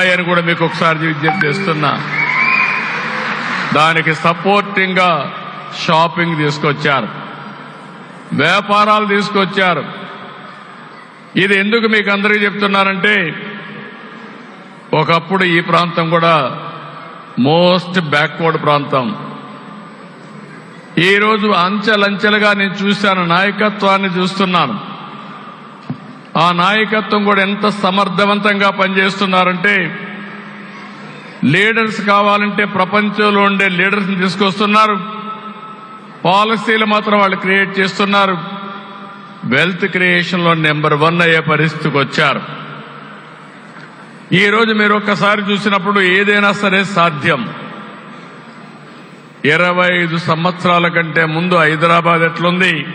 అని కూడా మీకు ఒకసారి విజ్ఞప్తి చేస్తున్నా. దానికి సపోర్టింగ్గా షాపింగ్ తీసుకొచ్చారు. వ్యాపారాలు తీసుకొచ్చారు. ఇది ఎందుకు మీకు అందరికీ చెప్తున్నారంటే ఒకప్పుడు ఈ ప్రాంతం కూడా మోస్ట్ బ్యాక్వర్డ్ ప్రాంతం. ఈరోజు అంచెలంచెలుగా నేను చూశాను నాయకత్వాన్ని చూస్తున్నాను. ఆ నాయకత్వం కూడా ఎంత సమర్థవంతంగా పనిచేస్తున్నారంటే లీడర్స్ కావాలంటే ప్రపంచంలో ఉండే లీడర్స్ని తీసుకొస్తున్నారు. పాలసీలు మాత్రం వాళ్ళు క్రియేట్ చేస్తున్నారు. వెల్త్ క్రియేషన్లో నెంబర్ వన్ అయ్యే పరిస్థితికి వచ్చారు. ఈ రోజు మీరు ఒక్కసారి చూసినప్పుడు ఏదైనా సరే సాధ్యం. ఇరవై ఐదు సంవత్సరాల కంటే ముందు హైదరాబాద్ ఎట్లుంది?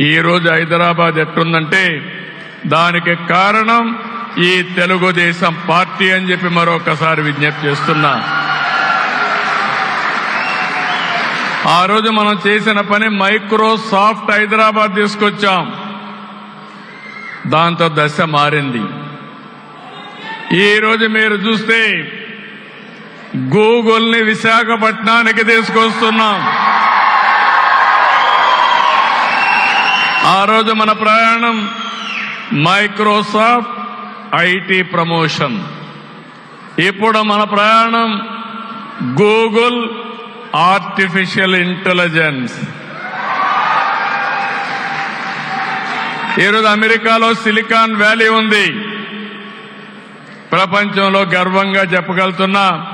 ఈ రోజు హైదరాబాద్ ఎట్లుందంటే దానికి కారణం ఈ తెలుగుదేశం పార్టీ అని చెప్పి మరొకసారి విజ్ఞప్తి చేస్తున్నా. ఆ రోజు మనం చేసిన పని మైక్రోసాఫ్ట్ హైదరాబాద్ తీసుకొచ్చాం. దాంతో దశ మారింది. ఈ రోజు మీరు చూస్తే గూగుల్ని విశాఖపట్నానికి తీసుకొస్తున్నాం. ఆ రోజు మన ప్రయాణం మైక్రోసాఫ్ట్ ఐటీ ప్రమోషన్ ఇప్పుడు మన ప్రయాణం గూగుల్ ఆర్టిఫిషియల్ ఇంటెలిజెన్స్ ఈరోజు అమెరికాలో సిలికాన్ వ్యాలీ ఉంది. ప్రపంచంలో గర్వంగా చెప్పగలుగుతున్నా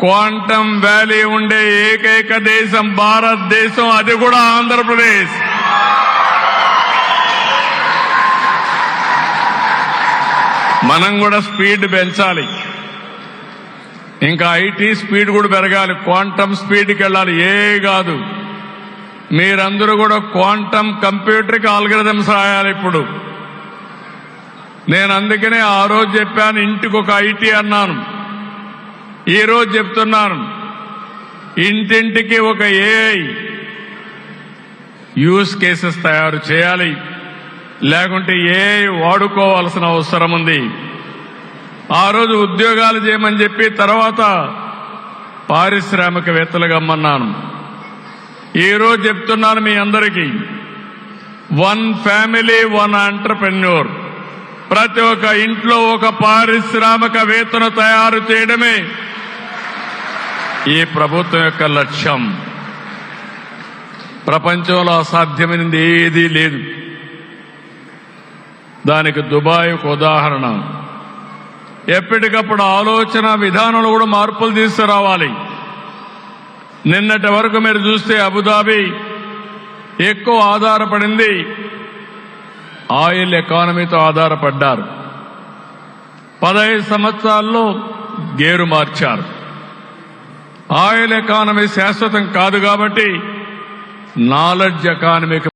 క్వాంటమ్ వ్యాలీ ఉండే ఏకైక దేశం భారతదేశం అది కూడా ఆంధ్రప్రదేశ్. మనం కూడా స్పీడ్ పెంచాలి. ఇంకా ఐటీ స్పీడ్ కూడా పెరగాలి. క్వాంటమ్ స్పీడ్కి వెళ్ళాలి. ఏ కాదు. మీరందరూ కూడా క్వాంటమ్ కంప్యూటర్కి ఆల్గరిథమ్స్ రాయాలి ఇప్పుడు. నేను అందుకనే ఆ రోజు చెప్పాను ఇంటికి ఒక ఐటీ అన్నాను. ఈ రోజు చెప్తున్నాను ఇంటింటికి ఒక ఏఐ యూస్ కేసెస్ తయారు చేయాలి. లేకుంటే ఏ వాడుకోవాల్సిన అవసరం ఉంది. ఆ రోజు ఉద్యోగాలు చేయమని చెప్పి తర్వాత పారిశ్రామికవేత్తలుగా అమ్మన్నాను. ఈరోజు చెప్తున్నాను మీ అందరికీ. One family one entrepreneur. ప్రతి ఒక్క ఇంట్లో ఒక పారిశ్రామికవేత్తను తయారు చేయడమే ఈ ప్రభుత్వం యొక్క లక్ష్యం. ప్రపంచంలో అసాధ్యమైనది ఏదీ లేదు. దానికి దుబాయ్ ఒక ఉదాహరణ. ఎప్పటికప్పుడు ఆలోచన విధానంలో కూడా మార్పులు తీసుకురావాలి. నిన్నటి వరకు మీరు చూస్తే అబుదాబి ఎక్కువ ఆధారపడింది. ఆయిల్ ఎకానమీతో ఆధారపడ్డారు. పదహైదు సంవత్సరాల్లో గేరు మార్చారు. ఆయిల్ ఎకానమీ శాశ్వతం కాదు కాబట్టి నాలెడ్జ్ ఎకానమీకి